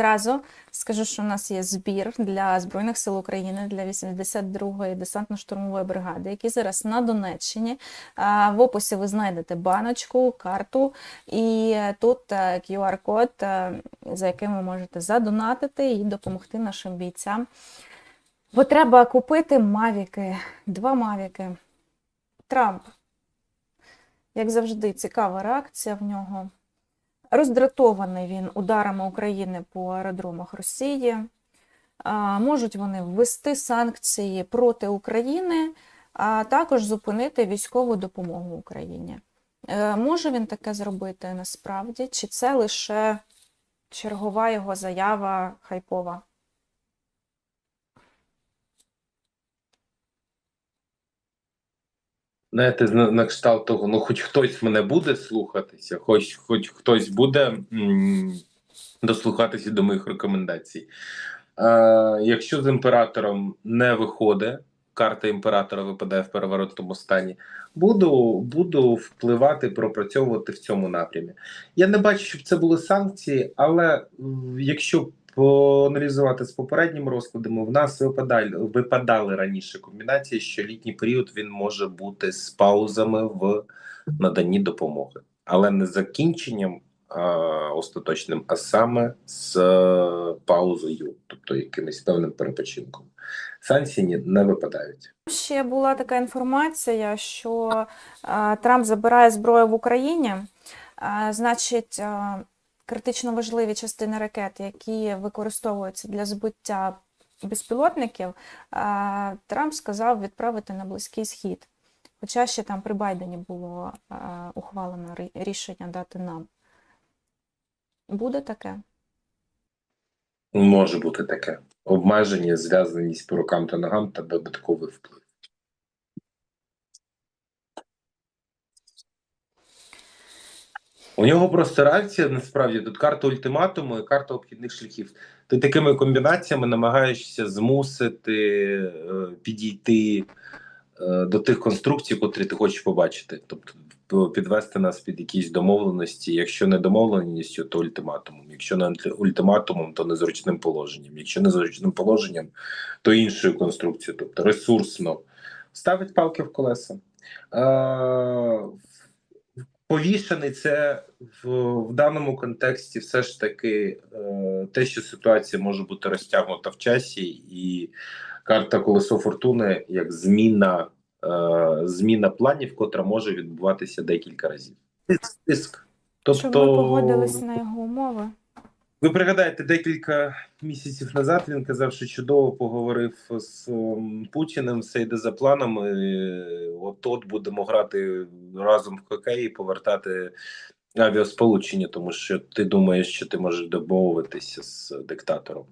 Відразу скажу, що у нас є збір для Збройних сил України для 82-ї десантно-штурмової бригади, які зараз на Донеччині. В описі ви знайдете баночку, карту, і тут е, QR-код, е, за яким ви можете задонатити і допомогти нашим бійцям. Бо треба купити мавіки, два мавіки. Трамп, як завжди, цікава реакція в нього. Роздратований він ударами України по аеродромах Росії. Можуть вони ввести санкції проти України, а також зупинити військову допомогу Україні. Е, Може він таке зробити насправді? Чи це лише чергова його заява хайпова? Знаєте, на, кшталт того, ну хоч хтось мене буде слухатися, хоч, хоч хтось буде м, дослухатися до моїх рекомендацій. Е, якщо з імператором не виходить, карта імператора випадає в переворотному стані, буду, буду впливати, пропрацьовувати в цьому напрямі. Я не бачу, щоб це були санкції, але якщо поаналізувати з попереднім розкладом, в нас випадали, випадали раніше комбінації, що літній період він може бути з паузами в наданні допомоги, але не закінченням а, остаточним, а саме з е, паузою, тобто якимось певним перепочинком. Санкції не випадають. Ще була така інформація, що е, Трамп забирає зброю в Україні. Е, Значить, е, критично важливі частини ракет, які використовуються для збиття безпілотників, Трамп сказав відправити на Близький Схід. Хоча ще там при Байдені було ухвалено рішення дати нам. Буде таке? Може бути таке обмеження, зв'язаність по рукам та ногам та додатковий вплив. У нього просто реакція насправді тут карта ультиматуму і карта обхідних шляхів. Ти такими комбінаціями намагаєшся змусити е, підійти е, до тих конструкцій, котрі ти хочеш побачити. Тобто підвести нас під якісь домовленості. Якщо не домовленістю, то ультиматумом. Якщо не ультиматумом, то незручним положенням. Якщо незручним положенням, то іншою конструкцією, тобто ресурсно. Ставить палки в колеса. Повішений це в, в даному контексті все ж таки е, те, що ситуація може бути розтягнута в часі, і карта колесо фортуни як зміна, е, зміна планів, котра може відбуватися декілька разів. Тиск, тиск. Тобто, Щоб ми погодились на його умови. Ви пригадаєте, декілька місяців назад він казав, що чудово поговорив з Путіним, все йде за планами. От от будемо грати разом в хокей і повертати авіасполучення, тому що ти думаєш, що ти можеш домовитися з диктатором.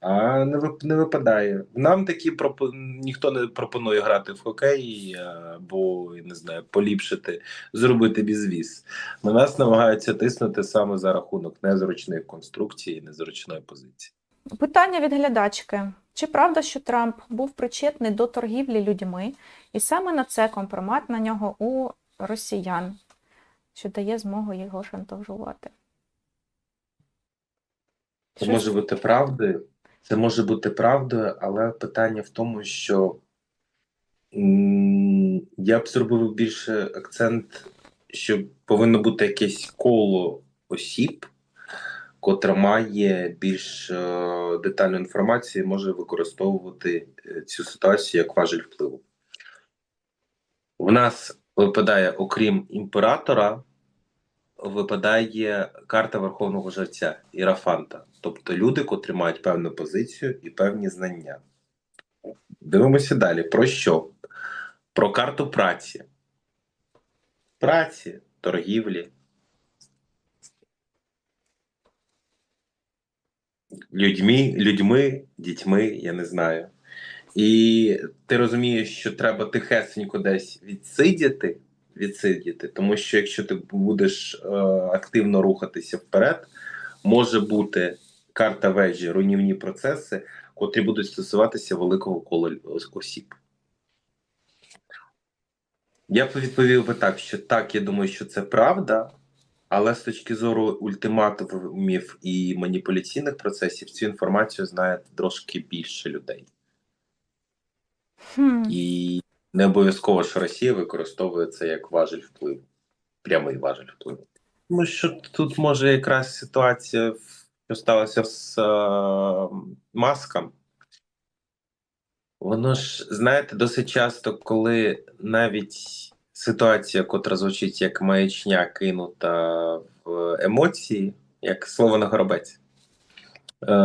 А не не випадає. Нам такі пропо... ніхто не пропонує грати в хокей або не знаю, поліпшити, зробити бізвіз. На нас намагаються тиснути саме за рахунок незручної конструкції, незручної позиції. Питання від глядачки. Чи правда, що Трамп був причетний до торгівлі людьми, і саме на це компромат на нього у росіян, що дає змогу його шантажувати? Це Щось- може бути правдою, це може бути правдою, але питання в тому, що я б зробив більше акцент, що повинно бути якесь коло осіб, котра має більш е, детальну інформацію і може використовувати е, цю ситуацію як важель впливу. В нас випадає, окрім імператора, випадає карта Верховного Жерця Ірафанта. Тобто люди, котрі мають певну позицію і певні знання. Дивимося далі. Про що? Про карту праці. Праці, торгівлі. Людьми, людьми, дітьми, я не знаю. І ти розумієш, що треба тихесенько десь відсидіти, відсидіти, тому що якщо ти будеш е, активно рухатися вперед, може бути карта вежі, руйнівні процеси, котрі будуть стосуватися великого кола осіб. Я б відповів би так, що так, я думаю, що це правда, Але з точки зору ультиматумів і маніпуляційних процесів, цю інформацію знає трошки більше людей. Хм. І не обов'язково, що Росія використовує це як важель впливу, прямий важель впливу. Тому що тут може якраз ситуація, що сталося з е, маском. Воно ж, знаєте, досить часто, коли навіть ситуація, котра звучить як маячня, кинута в емоції, як слово на горобець, е,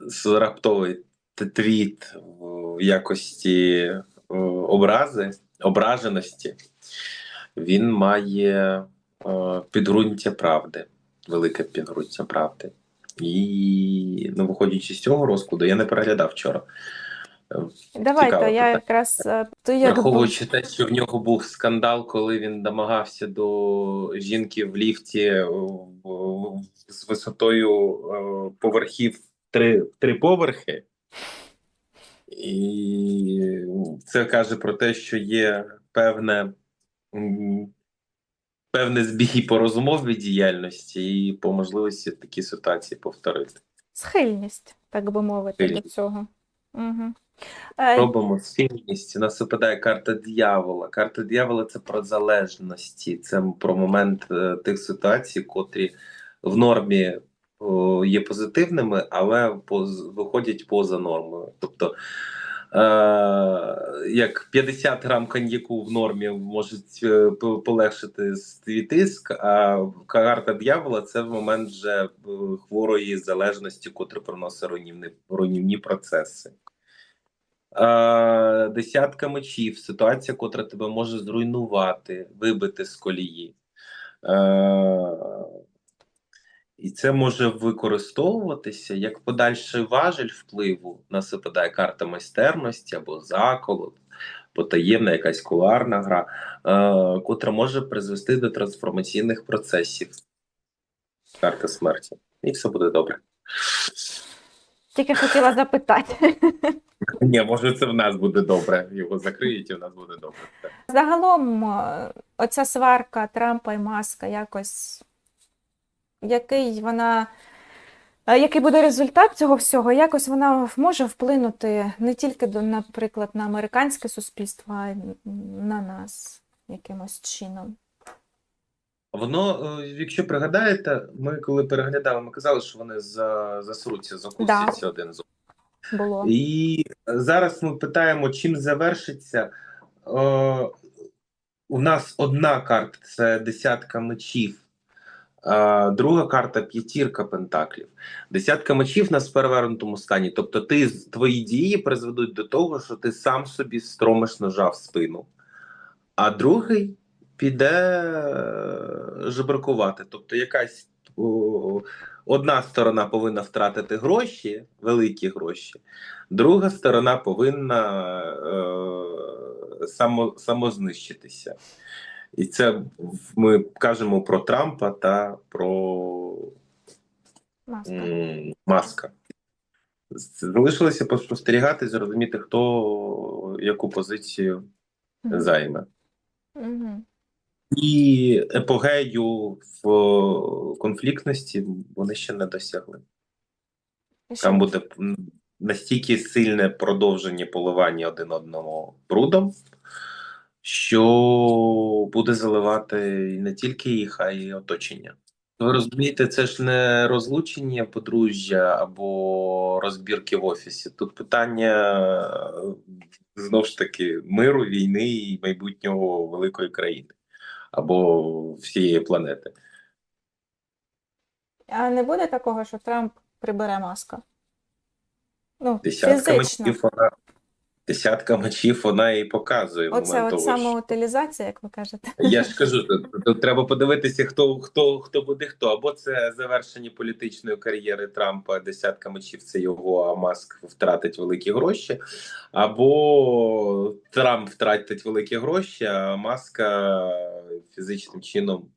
з раптовий твіт в якості е, образи, ображеності, він має е, підґрунтя правди, велике підґрунтя правди. І ну, виходячи з цього розкладу, я не переглядав вчора. Давайте, я якраз е, то як Враховуючи те, що в нього був скандал, коли він намагався до жінки в ліфті з висотою поверхів три, три поверхи. І це каже про те, що є певне, певне збій по розумовій діяльності і по можливості такі ситуації повторити. схильність, так би мовити, до цього. Угу. Робимо сильність. У нас випадає карта диявола. Карта диявола це про залежності, це про момент е, тих ситуацій, котрі в нормі є позитивними, але виходять поза нормою. Тобто, е, як 50 грам коньяку в нормі можуть е, полегшити твій тиск, а карта диявола це в момент вже е, хворої залежності, котра приносить руйнівні, руйнівні процеси. Е, десятка мечів, ситуація, котра тебе може зруйнувати, вибити з колії. Е, і це може використовуватися як подальший важель впливу. Нас випадає карта майстерності або заколот, потаємна якась куларна гра, е, котра може призвести до трансформаційних процесів. Карта смерті. І все буде добре. Тільки хотіла запитати. Ні, може, це в нас буде добре. Його закриють, і в нас буде добре. Загалом, е, оця сварка Трампа і Маска якось, який вона, е, який буде результат цього всього, якось вона може вплинути не тільки наприклад, на американське суспільство, а й на нас якимось чином. Воно, е, якщо пригадаєте, ми коли переглядали, ми казали, що вони за, засруться, закусяться один з одним. Було. І зараз ми питаємо, чим завершиться. Е, у нас одна карта це десятка мечів, друга карта п'ятірка пентаклів. Десятка мечів у нас в перевернутому стані. Тобто, ти твої дії призведуть до того, що ти сам собі стромиш ножа в спину, а другий піде е, жебракувати. Тобто, якась одна сторона повинна втратити гроші, великі гроші, друга сторона повинна е, само, самознищитися. І це ми кажемо про Трампа та про Маска. Маска. Залишилося поспостерігати, зрозуміти, хто яку позицію займе. І епогею в конфліктності вони ще не досягли. Там буде настільки сильне продовження поливання один одного брудом, що буде заливати не тільки їх, а й оточення. Ви розумієте, це ж не розлучення подружжя або розбірки в офісі. Тут питання е, знов ж таки миру, війни і майбутнього великої країни або всієї планети. А не буде такого, що Трамп прибере маска? Ну, Десятка фізично. вона десятка мечів вона і показує Оце от самоутилізація, як ви кажете. Я ж кажу, тут, треба подивитися, хто хто хто буде хто. Або це завершення політичної кар'єри Трампа, десятка мечів це його, а Маск втратить великі гроші, або Трамп втратить великі гроші, а Маска фізичним чином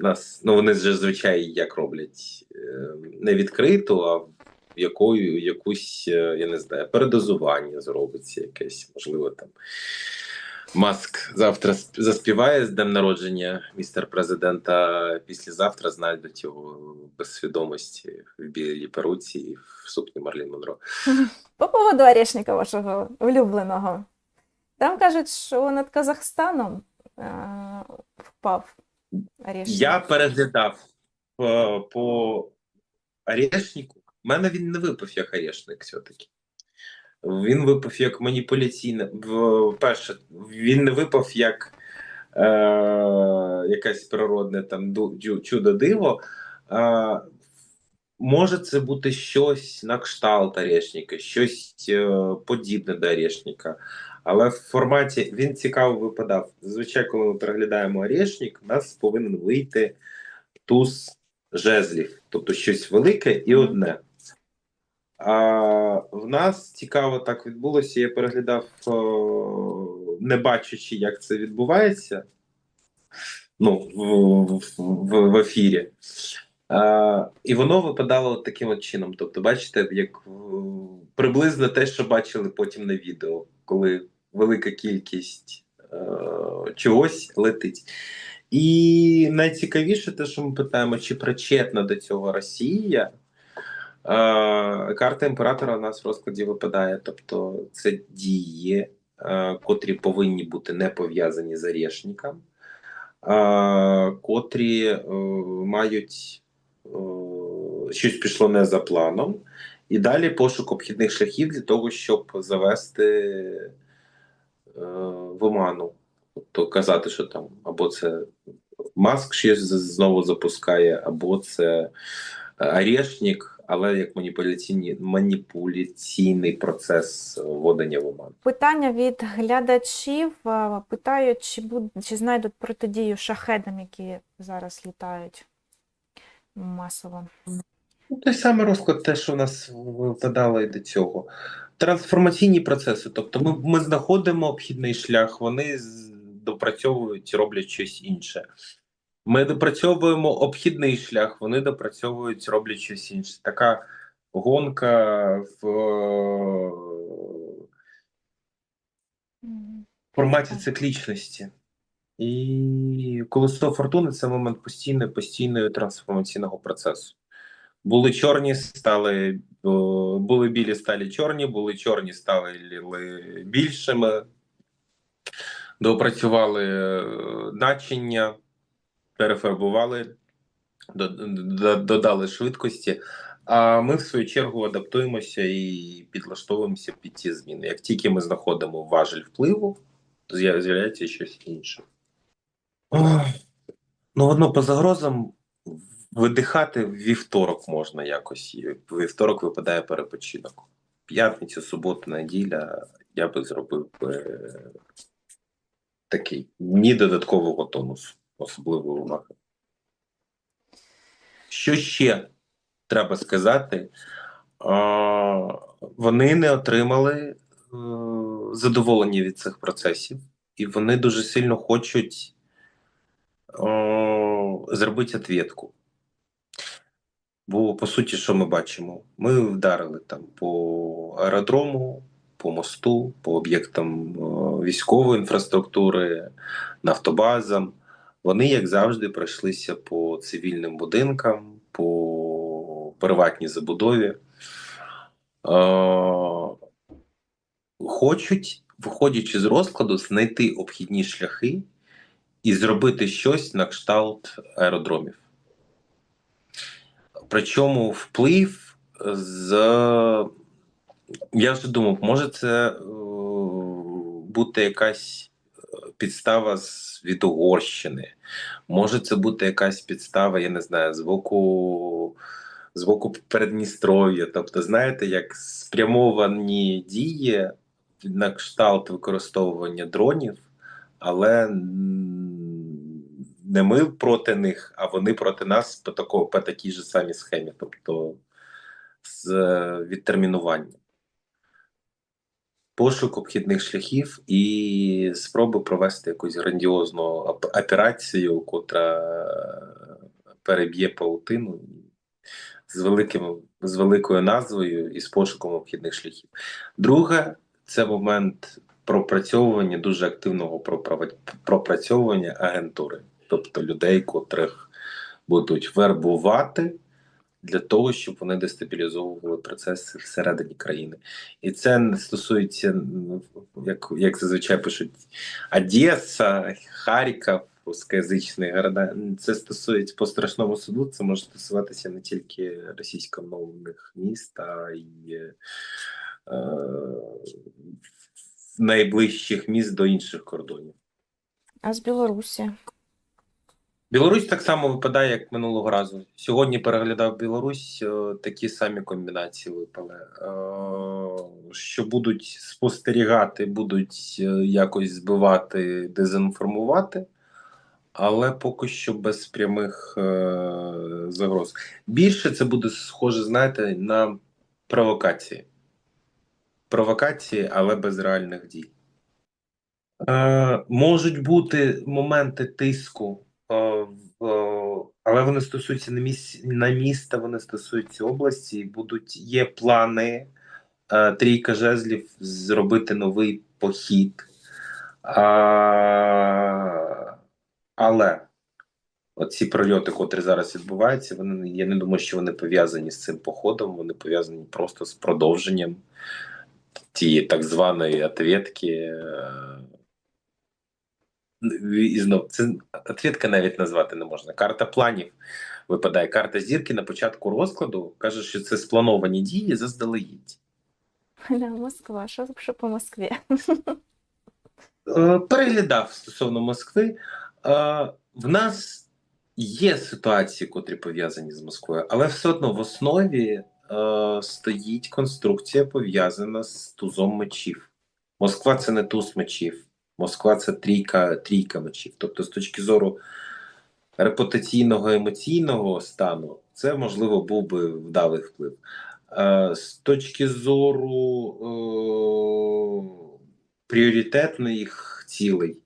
нас ну вони ж звичайно як роблять е, не відкрито, а якою якусь, е, я не знаю, передозування зробиться якесь, можливо, там Маск завтра заспіває з днем народження містер президента. Післязавтра знайдуть його без свідомості в білій перуці і в сукні Марлін Монро. По поводу орешника вашого улюбленого. Там кажуть, що над Казахстаном е, впав орешник. Я переглядав е, по орешнику. У мене він не випав як орешник все-таки. Він випав як маніпуляційне. Перше, він не випав як е, якесь природне там чудо-диво. Е, може це бути щось на кшталт орешника, щось е, подібне до орешника. Але в форматі він цікаво випадав. Зазвичай, коли ми переглядаємо орешник, у нас повинен вийти туз жезлів, тобто щось велике і одне. А в нас цікаво так відбулося. Я переглядав, не бачачи, як це відбувається. Ну, в, в, в, ефірі. А, і воно випадало таким от чином. Тобто, бачите, як приблизно те, що бачили потім на відео, коли велика кількість е, чогось летить. І найцікавіше те, що ми питаємо, чи причетна до цього Росія. Карта імператора у нас в розкладі випадає. Тобто, це дії, е, котрі повинні бути не пов'язані з орешником, е, котрі е, мають е, щось пішло не за планом, і далі пошук обхідних шляхів для того, щоб завести в оману. Тобто казати, що там або це Маск щось знову запускає, або це Орешник, але як маніпуляційні, маніпуляційний процес е, вводення в оману. Питання від глядачів е, питають, чи, буд... чи знайдуть протидію шахедам, які зараз літають масово. Ну, Той самий розклад, те, що в нас випадало і до цього. Трансформаційні процеси. Тобто ми, ми знаходимо обхідний шлях, вони допрацьовують, роблять щось інше. Ми допрацьовуємо обхідний шлях, вони допрацьовують, роблять щось інше. Така гонка в е, форматі циклічності. І колесо фортуни це момент постійної, постійної трансформаційного процесу. Були чорні, стали були білі, стали чорні, були чорні, стали ли- більшими, доопрацювали е, начиння, перефарбували, до- до- додали швидкості. А ми, в свою чергу, адаптуємося і підлаштовуємося під ці зміни. Як тільки ми знаходимо важель впливу, з'я- з'являється щось інше. Ну, одно по загрозам видихати вівторок можна якось. Вівторок випадає перепочинок. П'ятницю, суботу, неділя я би зробив би такий ні додаткового тонусу, особливої уваги. Що ще треба сказати? Вони не отримали е, задоволення від цих процесів, і вони дуже сильно хочуть зробити відвідку. Бо по суті, що ми бачимо? Ми вдарили там по аеродрому, по мосту, по об'єктам військової інфраструктури, нафтобазам. Вони, як завжди, пройшлися по цивільним будинкам, по приватній забудові. Е, хочуть, виходячи з розкладу, знайти обхідні шляхи і зробити щось на кшталт аеродромів. Причому вплив з. Я вже думав, може це е, бути якась підстава від Угорщини, може це бути якась підстава, я не знаю, з боку, з боку Передністров'я. Тобто, знаєте, як спрямовані дії на кшталт використовування дронів, але не ми проти них, а вони проти нас по, тако, по такій же самій схемі, тобто з е, відтермінуванням. Пошук обхідних шляхів і спроби провести якусь грандіозну операцію, котра переб'є паутину з, великим, з великою назвою і з пошуком обхідних шляхів. Друге, це момент пропрацьовування дуже активного пропрацьовування агентури, тобто людей, котрих будуть вербувати для того, щоб вони дестабілізовували процеси всередині країни. І це не стосується, як, як зазвичай пишуть, Одеса, Харків, рускоязичні города. Це стосується по страшному суду, це може стосуватися не тільки російськомовних міст, а й е, найближчих міст до інших кордонів. А з Білорусі? Білорусь так само випадає, як минулого разу. Сьогодні переглядав Білорусь, е, такі самі комбінації випали. Е, Що будуть спостерігати, будуть е, якось збивати, дезінформувати, але поки що без прямих загроз. Більше це буде схоже, знаєте, на провокації. Провокації, але без реальних дій. Можуть бути моменти тиску, але вони стосуються не міс... на міста, вони стосуються області. Будуть є плани е, трійка жезлів зробити новий похід. А, але оці прольоти, котрі зараз відбуваються, вони я не думаю, що вони пов'язані з цим походом. Вони пов'язані просто з продовженням тієї так званої ответки. І знов, це ответка навіть назвати не можна. Карта планів випадає. Карта зірки на початку розкладу каже, що це сплановані дії заздалегідь. Да, Москва, що, що по Москві? Е, Переглядав стосовно Москви. Е, В нас є ситуації, котрі пов'язані з Москвою, але все одно в основі е, стоїть конструкція пов'язана з тузом мечів. Москва це не туз мечів. Москва це трійка, трійка мечів. Тобто, з точки зору репутаційного емоційного стану, це можливо був би вдалий вплив. Е, З точки зору е, пріоритетних цілей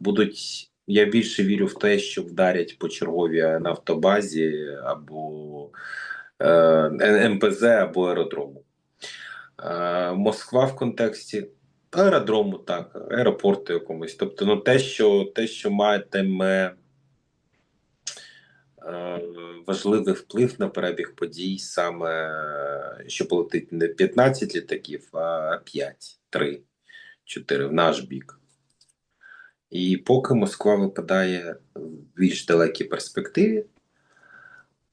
будуть. Я більше вірю в те, що вдарять по черговій нафтобазі або е, МПЗ або аеродрому. Е, Москва в контексті аеродрому, так, аеропорту якомусь. Тобто, ну, те, що, те, що матиме е, важливий вплив на перебіг подій, саме що полетить не 15 літаків, а 5, 3, 4 в наш бік. І поки Москва випадає в більш далекій перспективі,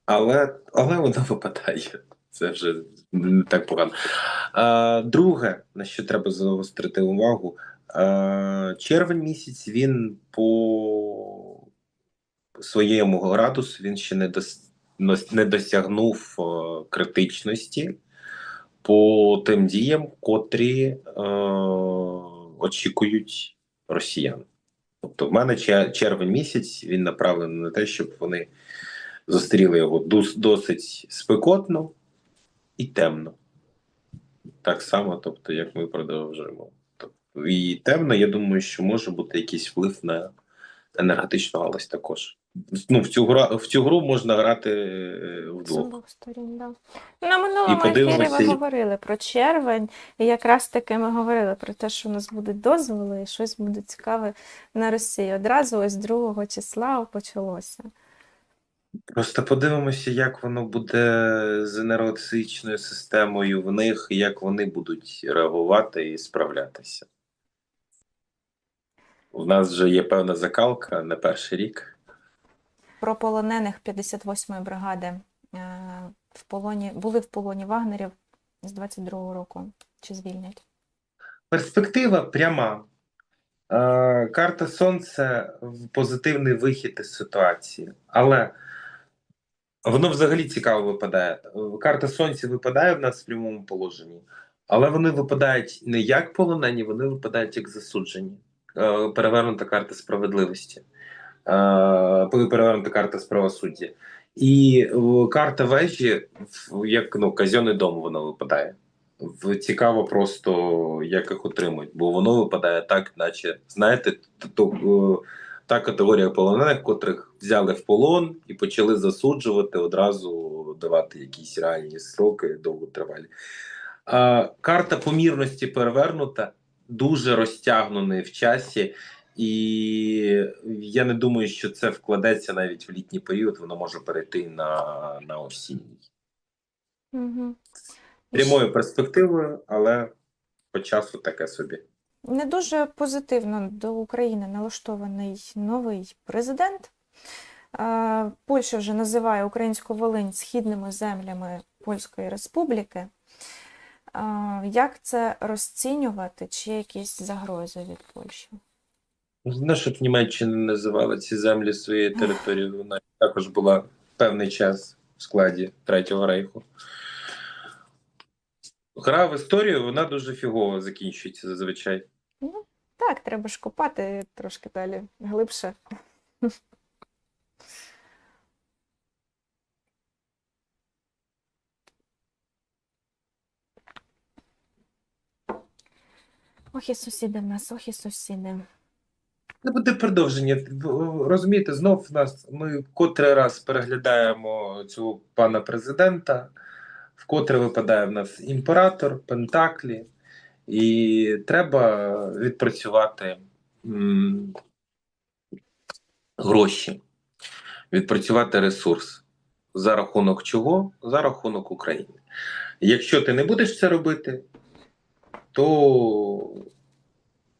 але, але вона випадає. Це вже не так погано. А, друге, на що треба загострити увагу, а, червень місяць він по своєму градусу він ще не, дос, не досягнув критичності по тим діям, котрі е, очікують росіян. Тобто, в мене червень місяць він направлений на те, щоб вони зустріли його досить спекотно і темно. Так само, тобто, як ми продовжуємо. Тобто, і темно, я думаю, що може бути якийсь вплив на енергетичну галузь також. Ну, в цю гру, в цю гру можна грати е, З вдвох. обох сторін, да. На минулому І ефірі ви говорили про червень, і якраз таки ми говорили про те, що у нас будуть дозволи, і щось буде цікаве на Росії. Одразу ось 2 числа почалося. Просто подивимося, як воно буде з енергетичною системою в них, як вони будуть реагувати і справлятися. У нас вже є певна закалка на перший рік. Про полонених 58-ї бригади е, в полоні, були в полоні Вагнерів з 22-го року. Чи звільнять? Перспектива пряма. Е, карта Сонця позитивний вихід із ситуації. Але воно взагалі цікаво випадає. Карта Сонця випадає в нас в прямому положенні, але вони випадають не як полонені, вони випадають як засуджені. Е, Перевернута карта справедливості, е, перевернута карта правосуддя. І е, карта вежі, як ну, казенний дом, вона випадає. Цікаво просто, як їх отримують, бо воно випадає так, наче знаєте, то, та категорія полонених, котрих взяли в полон і почали засуджувати, одразу давати якісь реальні сроки довготривалі. А, карта помірності перевернута. дуже розтягнений в часі, і я не думаю, що це вкладеться навіть в літній період. Воно може перейти на, на осінній. Угу. Прямою перспективою, але по часу таке собі. Не дуже позитивно до України налаштований новий президент. Е, Польща вже називає українську Волинь східними землями Польської Республіки. Е, Як це розцінювати? Чи є якісь загрози від Польщі? Не щоб Німеччина називала ці землі своєю територією. Вона також була певний час в складі Третього рейху. Гра в історію вона дуже фігово закінчується зазвичай. Так, треба ж копати трошки далі глибше. Ох і сусіди в нас, ох і сусіди. Не буде продовження. Розумієте, знов в нас ми котрий раз переглядаємо цього пана президента, вкотре випадає в нас імператор, Пентаклі, і треба відпрацювати м, гроші, відпрацювати ресурс. За рахунок чого? За рахунок України. Якщо ти не будеш це робити, то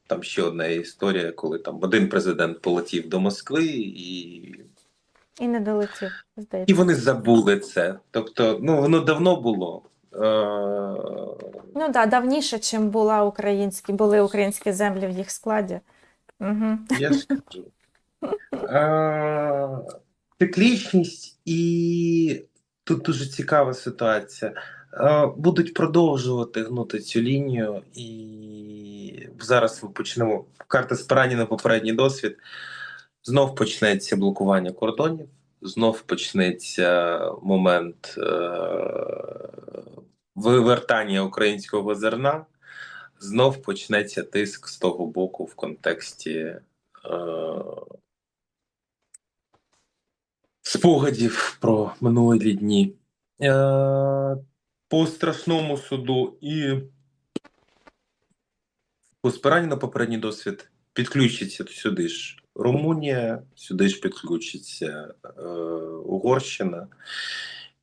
там ще одна історія, коли там один президент полетів до Москви, і, І не долетів, здається. і вони забули це. Тобто, ну воно давно було. Е, Ну так, давніше, чим була українські, були українські землі в їх складі. Угу. Я ж. Е, Циклічність і тут дуже цікава ситуація. Е, Будуть продовжувати гнути цю лінію, і зараз ми почнемо. Карта спирання на попередній досвід. Знов почнеться блокування кордонів, знов почнеться момент е, вивертання українського зерна, знов почнеться тиск з того боку в контексті е, спогадів про минулі дні. Е, по страшному суду і по спиранню на попередній досвід підключиться сюди ж Румунія, сюди ж підключиться е, Угорщина.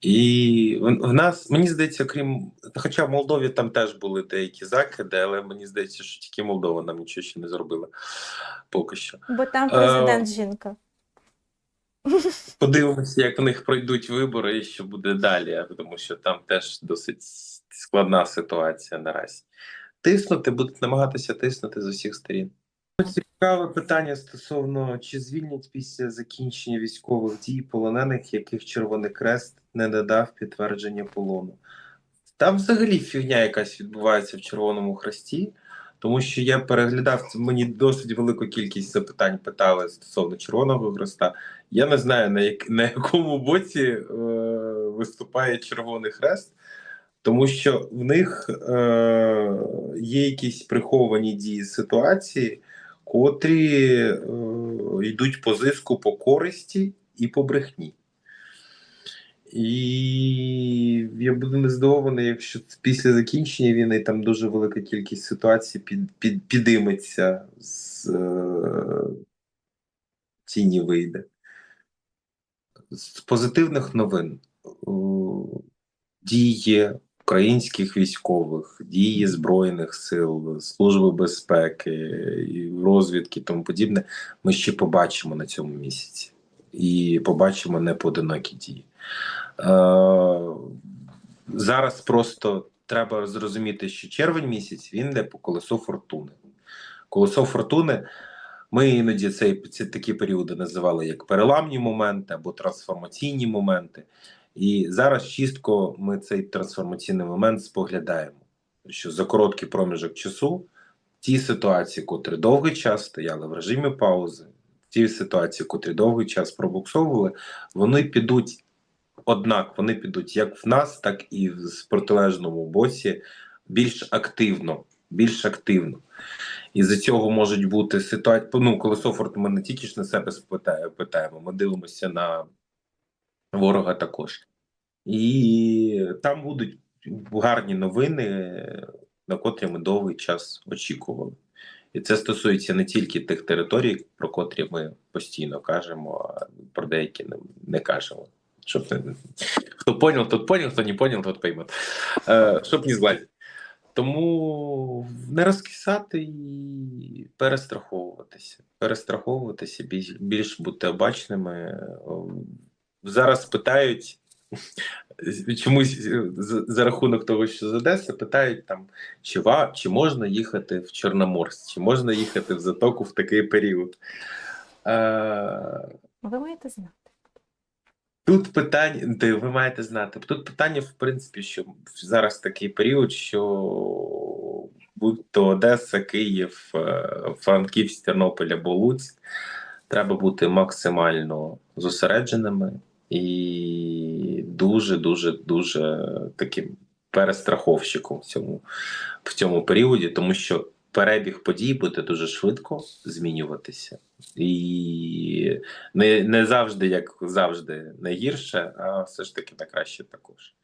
І в, нас, мені здається, крім, хоча в Молдові там теж були деякі закиди, але мені здається, що тільки Молдова нам нічого ще не зробила поки що. Бо там Е, президент жінка. Подивимося, як в них пройдуть вибори і що буде далі, тому що там теж досить складна ситуація наразі. Тиснути будуть намагатися тиснути з усіх сторін. Цікаве питання стосовно чи звільнять після закінчення військових дій полонених, яких Червоний Крест не надав підтвердження полону. Там взагалі фігня якась відбувається в Червоному Хресті, тому що я переглядав мені досить велику кількість запитань питали стосовно Червоного Хреста. Я не знаю на як на якому боці е, виступає Червоний Хрест, тому що в них е, є якісь приховані дії ситуації, котрі е, йдуть по зиску по користі і по брехні. І я буду не здивований, якщо після закінчення війни там дуже велика кількість ситуацій під, під, підіметься з е, тіні вийде. З позитивних новин о, дії українських військових, дії Збройних сил, Служби безпеки, розвідки і тому подібне, ми ще побачимо на цьому місяці. І побачимо непоодинокі дії. Е, зараз просто треба зрозуміти, що червень місяць він йде по колесу фортуни. Колесо фортуни. Ми іноді цей, ці такі періоди називали як переламні моменти або трансформаційні моменти. І зараз чітко ми цей трансформаційний момент споглядаємо, що за короткий проміжок часу ті ситуації, котрі довгий час стояли в режимі паузи, ті ситуації, котрі довгий час пробуксовували, вони підуть однак, вони підуть як в нас, так і в протилежному боці більш активно. Більш активно. І за цього можуть бути ситуації. Ну, колесо форту ми не тільки ж на себе питаємо, ми дивимося на ворога також. І там будуть гарні новини на котрі ми довгий час очікували. І це стосується не тільки тих територій, про котрі ми постійно кажемо, а про деякі не, не кажемо. Щоб не... Хто поняв, тот поняв, хто не поняв, тот пойме. Е, щоб не згладити. Тому не розкисати і перестраховуватися. Перестраховуватися, більш, більш бути обачними. Зараз питають чомусь за, за рахунок того, що з Одеси, питають там, чи, ва, чи можна їхати в Чорноморськ, чи можна їхати в затоку в такий період. Е, Ви маєте знати. Тут питання, де ви маєте знати. Тут питання, в принципі, що зараз такий період, що будь-то Одеса, Київ, е, Франківськ, Тернопіль або Луцьк, треба бути максимально зосередженими і дуже, дуже, дуже таким перестраховщиком в цьому, в цьому періоді, тому що перебіг подій буде дуже швидко змінюватися. І не, не завжди, як завжди, найгірше, а все ж таки на краще також.